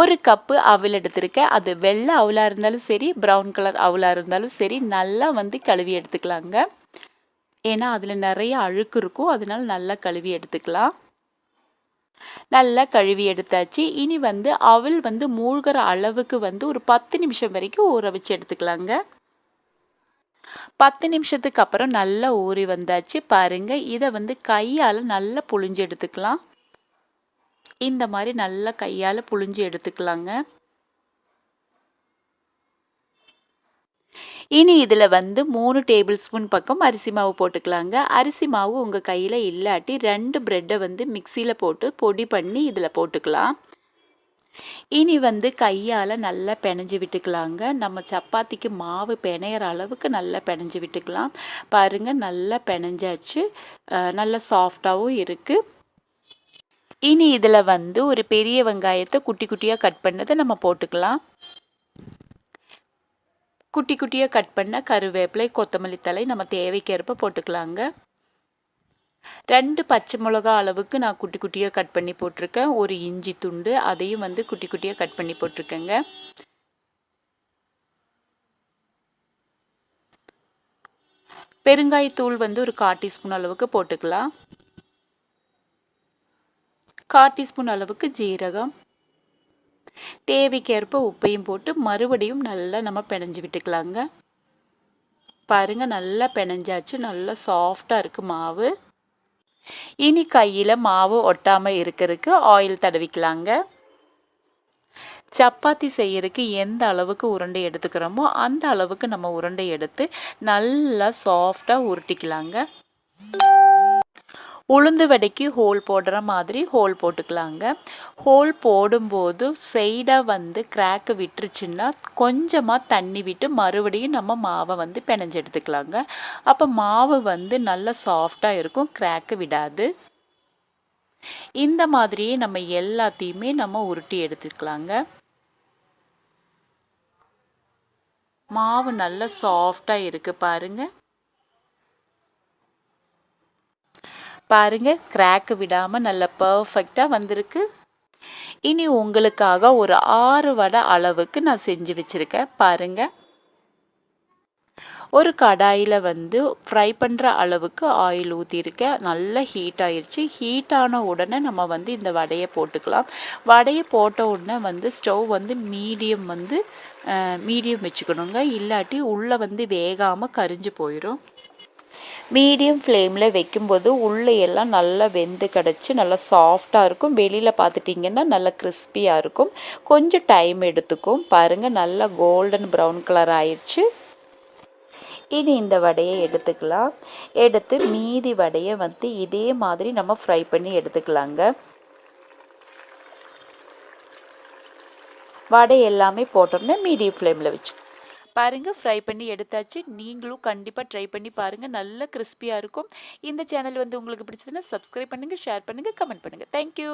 ஒரு கப்பு அவல் எடுத்திருக்கேன். அது வெள்ளை அவலாக இருந்தாலும் சரி ப்ரௌன் கலர் அவலாக இருந்தாலும் சரி நல்லா வந்து கழுவி எடுத்துக்கலாங்க. ஏன்னா அதில் நிறைய அழுக்கு இருக்கும். அதனால நல்லா கழுவி எடுத்துக்கலாம். நல்லா கழுவி எடுத்தாச்சு. இனி வந்து அவல் வந்து மூழ்கிற அளவுக்கு வந்து ஒரு பத்து நிமிஷம் வரைக்கும் ஊற வச்சு எடுத்துக்கலாங்க. பத்து நிமிஷத்துக்கு அப்புறம் நல்லா ஊறி வந்தாச்சு. பாருங்க இதை வந்து கையால் நல்லா புழிஞ்சு எடுத்துக்கலாம். இந்த மாதிரி நல்லா கையால் புழிஞ்சு எடுத்துக்கலாங்க. இனி இதில் வந்து மூணு டேபிள் ஸ்பூன் பக்கம் அரிசி மாவு போட்டுக்கலாங்க. அரிசி மாவு உங்கள் கையில் இல்லாட்டி ரெண்டு ப்ரெட்டை வந்து மிக்சியில் போட்டு பொடி பண்ணி இதில் போட்டுக்கலாம். இனி வந்து கையால் நல்லா பிணைஞ்சு விட்டுக்கலாங்க. நம்ம சப்பாத்திக்கு மாவு பிணையிற அளவுக்கு நல்லா பிணைஞ்சு விட்டுக்கலாம். பாருங்கள் நல்லா பிணைஞ்சாச்சு நல்லா சாஃப்டாகவும் இருக்குது இனி இதில் வந்து ஒரு பெரிய வெங்காயத்தை குட்டி குட்டியாக கட் பண்ணதை நம்ம போட்டுக்கலாம். குட்டி குட்டியாக கட் பண்ண கருவேப்பிலை கொத்தமல்லி தலை நம்ம தேவைக்கேற்ப போட்டுக்கலாங்க. ரெண்டு பச்சை மிளகா அளவுக்கு நான் குட்டி குட்டியாக கட் பண்ணி போட்டிருக்கேன். ஒரு இஞ்சி துண்டு அதையும் வந்து குட்டி குட்டியாக கட் பண்ணி போட்டிருக்கேங்க. பெருங்காயத்தூள் வந்து ஒரு கால் டீஸ்பூன் அளவுக்கு போட்டுக்கலாம். கால் டீஸ்பூன் அளவுக்கு ஜீரகம். தேவைக்கேற்ப உப்பையும் போட்டு மறுபடியும் நல்லா நம்ம பிணைஞ்சு விட்டுக்கலாங்க. பாருங்கள் நல்லா பிணைஞ்சாச்சு. நல்லா சாஃப்டாக இருக்குது மாவு. இனி கையில் மாவு ஒட்டாமல் இருக்கிறதுக்கு ஆயில் தடவிக்கலாங்க. சப்பாத்தி செய்யறதுக்கு எந்த அளவுக்கு உருண்டை எடுத்துக்கிறோமோ அந்த அளவுக்கு நம்ம உருண்டை எடுத்து நல்லா சாஃப்டாக உருட்டிக்கலாங்க. உளுந்து வடைக்கு ஹோல் போடுற மாதிரி ஹோல் போட்டுக்கலாங்க. ஹோல் போடும்போது சைடாக வந்து கிராக்கு விட்டுருச்சுன்னா கொஞ்சமாக தண்ணி விட்டு மறுபடியும் நம்ம மாவை வந்து பிணைஞ்சு எடுத்துக்கலாங்க. அப்போ மாவு வந்து நல்லா சாஃப்டாக இருக்கும் கிராக்கு விடாது. இந்த மாதிரியே நம்ம எல்லாத்தையுமே நம்ம உருட்டி எடுத்துக்கலாங்க. மாவு நல்லா சாஃப்டாக இருக்குது பாருங்கள் பாருங்கள் கிராக்கு விடாமல் நல்ல பர்ஃபெக்டாக வந்திருக்கு. இனி உங்களுக்காக ஒரு ஆறு வடை அளவுக்கு நான் செஞ்சு வச்சுருக்கேன். பாருங்கள் ஒரு கடாயில் வந்து ஃப்ரை பண்ணுற அளவுக்கு ஆயில் ஊற்றிருக்கேன் நல்லா ஹீட் ஆயிடுச்சு ஹீட் ஆன உடனே நம்ம வந்து இந்த வடையை போட்டுக்கலாம். வடையை போட்ட உடனே வந்து ஸ்டவ் வந்து மீடியம் வந்து மீடியம் வச்சுக்கணுங்க. இல்லாட்டி உள்ளே வந்து வேகாமல் கரிஞ்சு போயிடும் மீடியம் ஃப்ளேமில் வைக்கும்போது உள்ளே எல்லாம் நல்லா வெந்து கிடச்சி நல்லா சாஃப்டாக இருக்கும். வெளியில் பார்த்துட்டிங்கன்னா நல்லா கிறிஸ்பியாக இருக்கும். கொஞ்சம் டைம் எடுத்துக்கும். பாருங்கள் நல்லா கோல்டன் ப்ரௌன் கலர் ஆயிடுச்சு இனி இந்த வடையை எடுத்துக்கலாம். எடுத்து மீதி வடையை வந்து இதே மாதிரி நம்ம ஃப்ரை பண்ணி எடுத்துக்கலாங்க. வடை எல்லாமே போட்டோம்னா மீடியம் ஃப்ளேமில் வச்சு பாருங்கள் ஃப்ரை பண்ணி எடுத்தாச்சு. நீங்களும் கண்டிப்பாக ட்ரை பண்ணி பாருங்கள் நல்ல கிறிஸ்பியாக இருக்கும். இந்த சேனல் வந்து உங்களுக்கு பிடிச்சதுன்னா சப்ஸ்கிரைப் பண்ணுங்கள் ஷேர் பண்ணுங்கள் கமெண்ட் பண்ணுங்கள் தேங்க்யூ